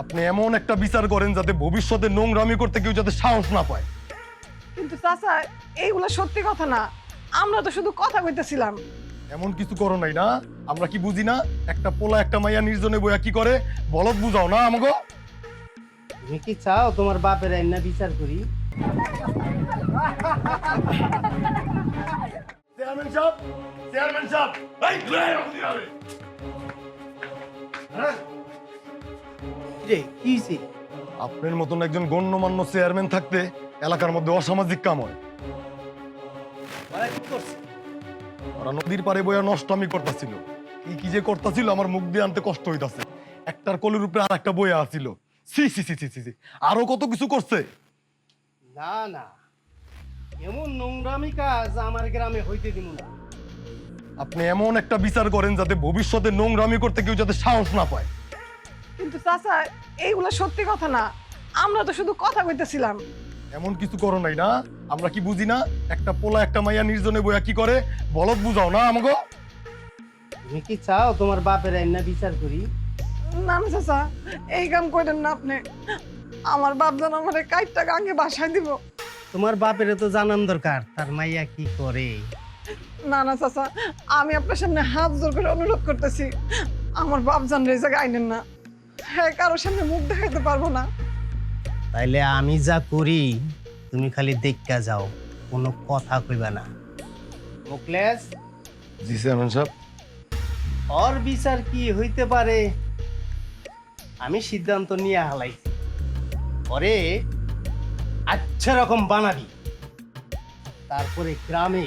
আপনি এমন একটা বিচার করেন যাতে ভবিষ্যতে নোংরামি করতে কেউ যাতে সাহস না পায়। কিন্তু চাচা এইগুলো সত্যি কথা না। আমরা তো শুধু কথা কইতেছিলাম। এমন কিছু করো নাই না। আমরা কি বুঝি না? একটা পোলা একটা মাইয়া নির্জনে বইয়া কি করে? বলদ বুঝাও না আমাকে তুমি কি চাও তোমার বাপের আইনা বিচার করি? চেয়ারম্যান সাহেব চেয়ারম্যান সাহেব এই ঘুরে রে কি হইছে? আপনার মতন একজন গণ্যমান্য চেয়ারম্যান থাকতে এলাকার মধ্যে অসামাজিক কাম হয়। ওরা কি করছে? ওরা নদীর পারে বইয়া নষ্ট আমি করতেছিল। কি কি যে করতেছিল আমার মুখ দিয়ে আনতে কষ্ট হইতাছে। একটার কলের উপরে আর একটা বইয়া আছিল। সি সি সি সি সি সি আরও কত কিছু করছে? না না। এমন নোংরামি কাজ আমার গ্রামে হইতে দিব না। আপনি এমন একটা বিচার করেন যাতে ভবিষ্যতে নোংরামি করতে কেউ যাতে সাহস না পায়। কিন্তু চাচা এইগুলো সত্যি কথা না। আমরা তো শুধু কথা কইতেছিলাম। এমন কিছু করো নাই না। আমরা কি বুঝি না? একটা পোলা একটা মাইয়া নির্জনে বইয়া কি করে? বলত বুঝাও না আমাকে। তুমি কি চাও তোমার বাপের আইনা বিচার করি? না না চাচা এই কাম করেন না আপনি। আমার বাপ যেন আমার কাইটটা গাঙ্গে বাসায় দিব। তোমার বাপের তো জানান দরকার তার মাইয়া কি করে? না না চাচা আমি আপনার সামনে হাত জোর করে অনুরোধ করতেছি। আমার বাপ জান রে জায়গায় আইনেন না। হ্যাঁ কারোর সামনে মুখ দেখাইতে পারব না। তাইলে আমি যা করি তুমি খালি দেখা যাও কোনো কথা কইবা না। মুকলেশ জি চেয়ারম্যান সাহেব। ওর বিচার কি হইতে পারে? আমি সিদ্ধান্ত নিয়ে হালাইছি। পরে আচ্ছা রকম বানাবি। তারপরে গ্রামে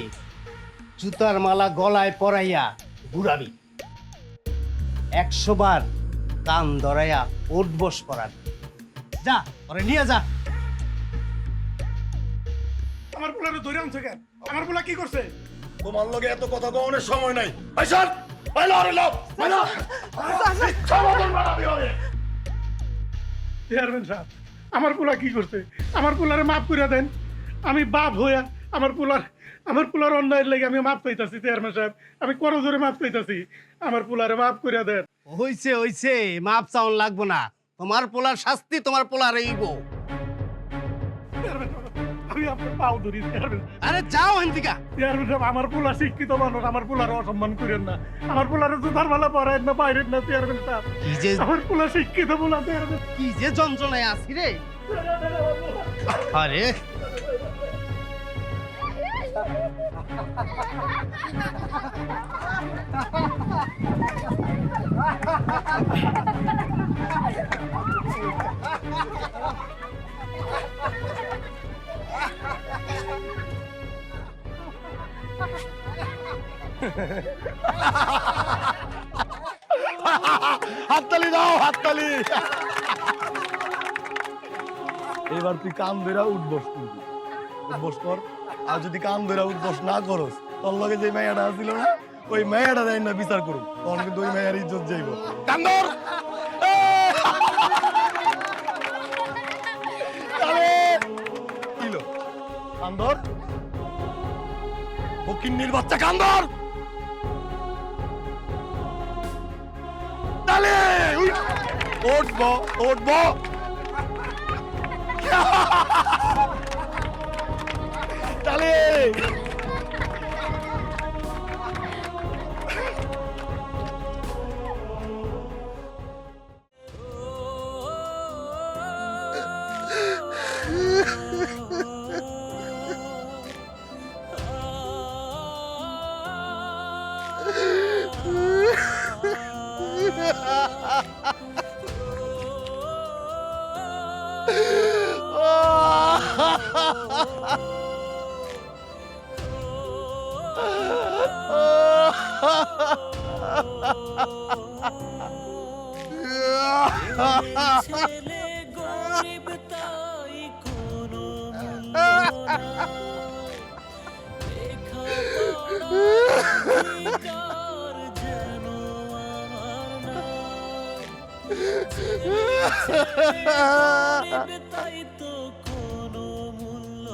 জুতার মালা গলায় পরাইয়া ঘুরাবি। একশো বার কান ধরাইয়া উঠবস করাবি যা পরে নিয়ে যা। আমার পোলারে ধরে আনছে কেন আমার পোলা কি করছে? তোমার লগে এত কথা কওয়ানোর সময় নাই। আইসান বাইলা আরে লাও বাইলা ইচ্ছা মতন বানাবি ওরে চেয়ারম্যান সাহেব আমার পোলা কি করছে? আমার পোলারে মাফ করে দেন। আমি বাপ হইয়া আমার পোলার আমার পোলার অন্যায়ের লেগে আমি মাফ পাইতাছি চেয়ারম্যান সাহেব। আমি করো জোরে মাফ পাইতাছি আমার পোলারে মাফ করে দেন। হইছে হইছে মাপ চাউন লাগবো না। তোমার পোলার শাস্তি তোমার পোলার এইব চেয়ারম্যান সাহেব, আমি আপনার পাও ধরি চেয়ারম্যান আরে যাও হেন্দিকা চেয়ারম্যান সাহেব আমার পোলা শিক্ষিত মানুষ আমার পোলার অসম্মান করেন না। আমার পোলারে জুতার মালা পরায়েন না বাইরের না চেয়ারম্যান সাহেব। কি যে আমার পোলা শিক্ষিত পোলা চেয়ারম্যান কি যে যন্ত্রণায় আছি রে। আরে হাততালি দাও হাততালি এবার তুই কান ধরে উঠবস করবি উঠবস কর। আর যদি কান ধরে উঠবস না করস, তোর লগে যে মেয়াটা আছিল না, ওই মেয়াটা দেয় না বিচার করুক, তখন কিন্তু ওই মেয়ার ইজ্জত যাইব। কান ধর! এ! আরে! কিলো কান ধর! ফকিন্নির বাচ্চা কান ধর! তালে উঠবো উঠবো ছেলে গরিব তাই কোনো তাই তো কোনো মূল্য।